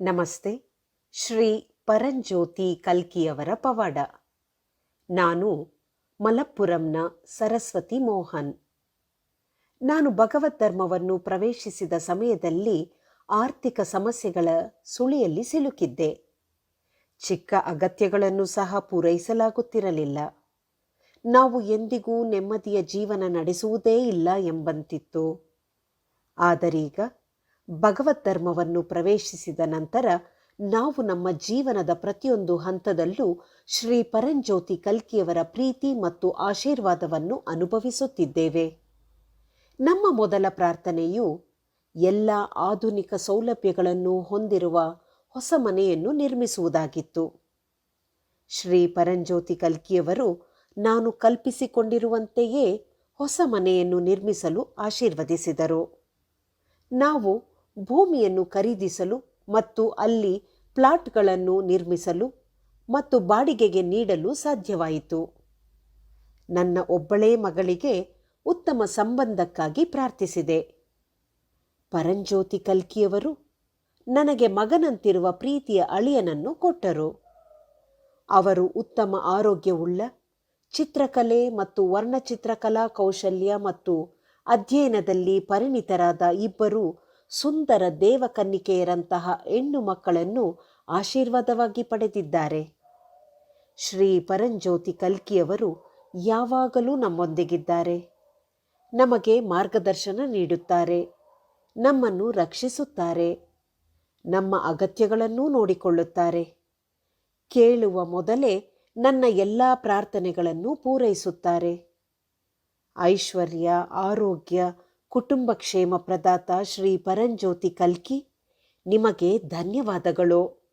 ನಮಸ್ತೆ. ಶ್ರೀ ಪರಂಜ್ಯೋತಿ ಕಲ್ಕಿಯವರ ಪವಾಡ. ನಾನು ಮಲಪ್ಪುರಂನ ಸರಸ್ವತಿ ಮೋಹನ್. ನಾನು ಭಗವದ್ ಧರ್ಮವನ್ನು ಪ್ರವೇಶಿಸಿದ ಸಮಯದಲ್ಲಿ ಆರ್ಥಿಕ ಸಮಸ್ಯೆಗಳ ಸುಳಿಯಲ್ಲಿ ಸಿಲುಕಿದ್ದೆ. ಚಿಕ್ಕ ಅಗತ್ಯಗಳನ್ನು ಸಹ ಪೂರೈಸಲಾಗುತ್ತಿರಲಿಲ್ಲ. ನಾವು ಎಂದಿಗೂ ನೆಮ್ಮದಿಯ ಜೀವನ ನಡೆಸುವುದೇ ಇಲ್ಲ ಎಂಬಂತಿತ್ತು. ಆದರೀಗ ಭಗವದ್ ಧರ್ಮವನ್ನು ಪ್ರವೇಶಿಸಿದ ನಂತರ ನಾವು ನಮ್ಮ ಜೀವನದ ಪ್ರತಿಯೊಂದು ಹಂತದಲ್ಲೂ ಶ್ರೀ ಪರಂಜ್ಯೋತಿ ಕಲ್ಕಿಯವರ ಪ್ರೀತಿ ಮತ್ತು ಆಶೀರ್ವಾದವನ್ನು ಅನುಭವಿಸುತ್ತಿದ್ದೇವೆ. ನಮ್ಮ ಮೊದಲ ಪ್ರಾರ್ಥನೆಯು ಎಲ್ಲ ಆಧುನಿಕ ಸೌಲಭ್ಯಗಳನ್ನು ಹೊಂದಿರುವ ಹೊಸ ಮನೆಯನ್ನು ನಿರ್ಮಿಸುವುದಾಗಿತ್ತು. ಶ್ರೀ ಪರಂಜ್ಯೋತಿ ಕಲ್ಕಿಯವರು ನಾನು ಕಲ್ಪಿಸಿಕೊಂಡಿರುವಂತೆಯೇ ಹೊಸ ಮನೆಯನ್ನು ನಿರ್ಮಿಸಲು ಆಶೀರ್ವದಿಸಿದರು. ನಾವು ಭೂಮಿಯನ್ನು ಖರೀದಿಸಲು ಮತ್ತು ಅಲ್ಲಿ ಪ್ಲಾಟ್ಗಳನ್ನು ನಿರ್ಮಿಸಲು ಮತ್ತು ಬಾಡಿಗೆಗೆ ನೀಡಲು ಸಾಧ್ಯವಾಯಿತು. ನನ್ನ ಒಬ್ಬಳೇ ಮಗಳಿಗೆ ಉತ್ತಮ ಸಂಬಂಧಕ್ಕಾಗಿ ಪ್ರಾರ್ಥಿಸಿದೆ. ಪರಂಜ್ಯೋತಿ ಕಲ್ಕಿಯವರು ನನಗೆ ಮಗನಂತಿರುವ ಪ್ರೀತಿಯ ಅಳಿಯನನ್ನು ಕೊಟ್ಟರು. ಅವರು ಉತ್ತಮ ಆರೋಗ್ಯವುಳ್ಳ ಚಿತ್ರಕಲೆ ಮತ್ತು ವರ್ಣಚಿತ್ರಕಲಾ ಕೌಶಲ್ಯ ಮತ್ತು ಅಧ್ಯಯನದಲ್ಲಿ ಪರಿಣಿತರಾದ ಇಬ್ಬರು ಸುಂದರ ದೇವಕನ್ನಿಕೆಯರಂತಹ ಹೆಣ್ಣು ಮಕ್ಕಳನ್ನು ಆಶೀರ್ವಾದವಾಗಿ ಪಡೆದಿದ್ದಾರೆ. ಶ್ರೀ ಪರಂಜ್ಯೋತಿ ಕಲ್ಕಿಯವರು ಯಾವಾಗಲೂ ನಮ್ಮೊಂದಿಗಿದ್ದಾರೆ. ನಮಗೆ ಮಾರ್ಗದರ್ಶನ ನೀಡುತ್ತಾರೆ. ನಮ್ಮನ್ನು ರಕ್ಷಿಸುತ್ತಾರೆ. ನಮ್ಮ ಅಗತ್ಯಗಳನ್ನೂ ನೋಡಿಕೊಳ್ಳುತ್ತಾರೆ. ಕೇಳುವ ಮೊದಲೇ ನನ್ನ ಎಲ್ಲ ಪ್ರಾರ್ಥನೆಗಳನ್ನು ಪೂರೈಸುತ್ತಾರೆ. ಐಶ್ವರ್ಯ, ಆರೋಗ್ಯ ಕುಟುಂಬ ಕ್ಷೇಮ ಪ್ರದಾತ ಶ್ರೀ ಪರಂಜ್ಯೋತಿ ಕಲ್ಕಿ ನಿಮಗೆ ಧನ್ಯವಾದಗಳು.